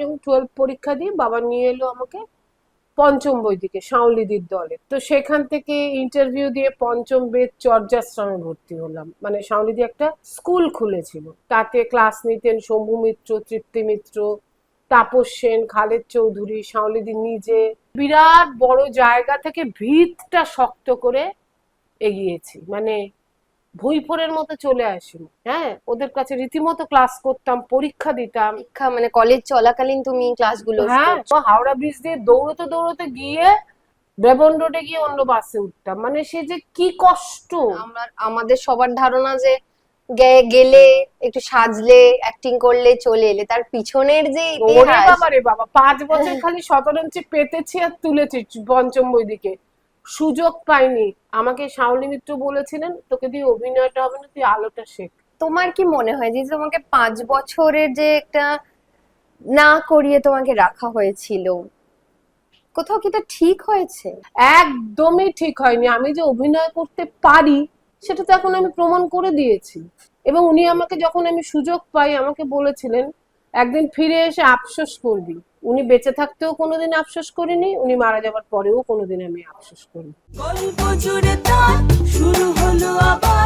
যখন টুয়েলভ পরীক্ষা দিই বাবা নিয়ে এলো আমাকে পঞ্চম বৈদিকে শাওলিদির দলে। তো সেখান থেকে ইন্টারভিউ দিয়ে পঞ্চম বেদ চর্যাশ্রমে ভর্তি হলাম। মানে শাওলিদি একটা স্কুল খুলেছিল। তাতে ক্লাস নিতেন শম্ভু মিত্র, তৃপ্তি মিত্র, তাপস সেন, খালেদ চৌধুরী, শাওলিদি নিজে। বিরাট বড় জায়গা থেকে ভিতটা শক্ত করে এগিয়েছি। মানে ভুইফোরের মতো চলে আসিনি। হ্যাঁ ওদের কাছে রীতিমতো ক্লাস করতাম পরীক্ষা দিতাম। শিক্ষা মানে কলেজ চলাকালীন তুমি ক্লাসগুলো হ্যাঁ তো হাওড়া ব্রিজ দিয়ে দৌড়তে দৌড়তে গিয়ে ব্রেবন রোডে গিয়ে অন্য বাসে উঠতাম। মানে সে যে কি কষ্ট! আমরা আমাদের সবার ধারণা যে গেলে একটু সাজলে অ্যাক্টিং করলে চলে এলে। তার পিছনের যে ওরে বাবা রে বাবা পাঁচ বছর খালি শতরঞ্চি পেতেছি আর তুলেছি পঞ্চম বৈদিকে সুযোগ পাইনি। আমাকে শাওলি মিত্র বলেছিলেন তোকে দিয়ে অভিনয়টা হবে না তুই আলোটা শেখ। তোমার কি মনে হয় যে তোমাকে পাঁচ বছরের যে একটা না করিয়ে তোমাকে রাখা হয়েছিল কোথাও কি এটা ঠিক হয়েছে? একদমই ঠিক হয়নি। আমি যে অভিনয় করতে পারি সেটা তো এখন আমি প্রমাণ করে দিয়েছি। এবং উনি আমাকে যখন আমি সুযোগ পাই আমাকে বলেছিলেন একদিন ফিরে এসে আফসোস করবি। উনি বেঁচে থাকতেও কোনোদিন আফসোস করিনি, উনি মারা যাওয়ার পরেও কোনোদিন আমি আফসোস করিনি। শুরু হলো আবার।